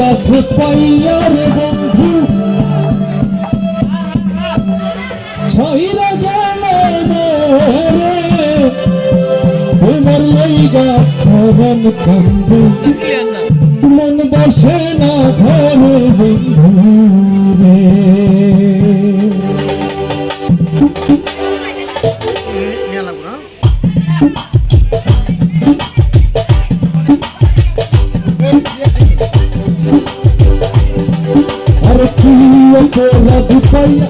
অপরাধ পাইয়ার বন্ধু। ছাইরা গেল রে, তোমার লইগা ভবন মন বসে না ঘরে বন্ধু রে। আর কি অপরাধ পাইয়া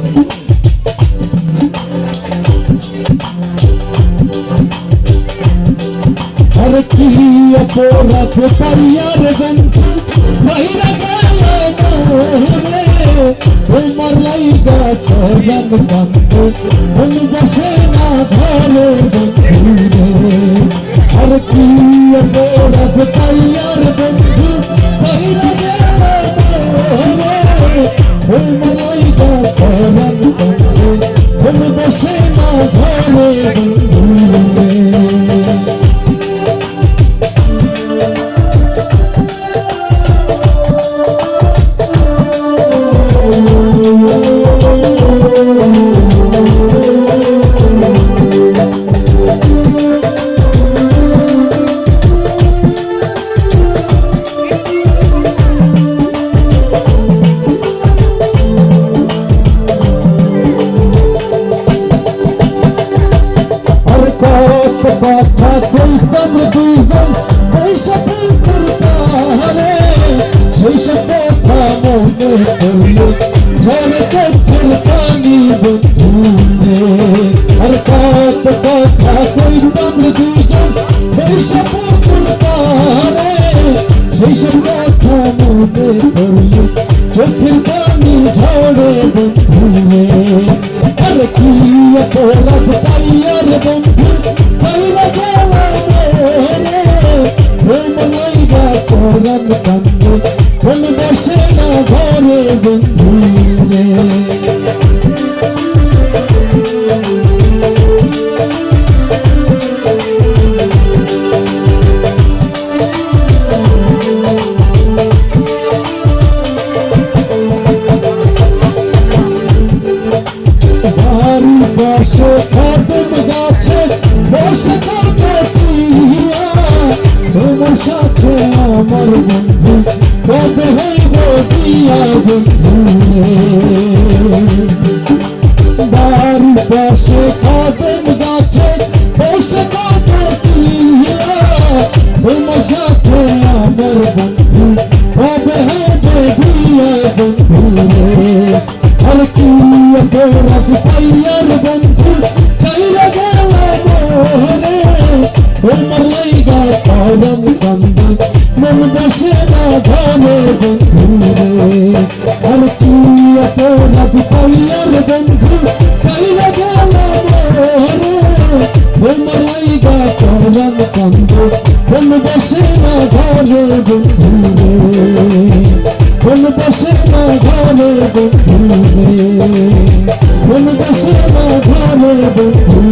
আর কি অপরাধ পাইয়া রে বন্ধু সাইরা গেল মোরে তোমার লাইগা করান কান্দে মন বসে না Amen. কথা কইতাম দুইজন ওই সাথে করতারে সেই সব কথা মনে করলে ঝরে চোখের পানি বন্ধু রে আর কত কথা কইতাম দুইজন ওই সাথে করতারে সেই সব কথা মনে করলে চোখের পানি ঝরে বন্ধু। রে আর কি অপরাধ পাইয়ার বন্ধু? লাইগা করান বন্ধু কবে হইব দিয়া বন্ধু বাড়ির পাশে কদম গাছে বসে থাকো টিয়া তোমার সাথে আমার বন্ধু কবে হইবে দিয়া বন্ধু বন্ধু চাইরা গেল মোরে তোমার আসে না ধনে বন্ধু আর তুই এত রাত পাইয়ার বন্ধু সাইলা গেলা মরাই গা করলাম কান্দ কোন বসে না ঘরে বন্ধু কোন বসে না ঘরে বন্ধু কোন বসে না ঘরে বন্ধু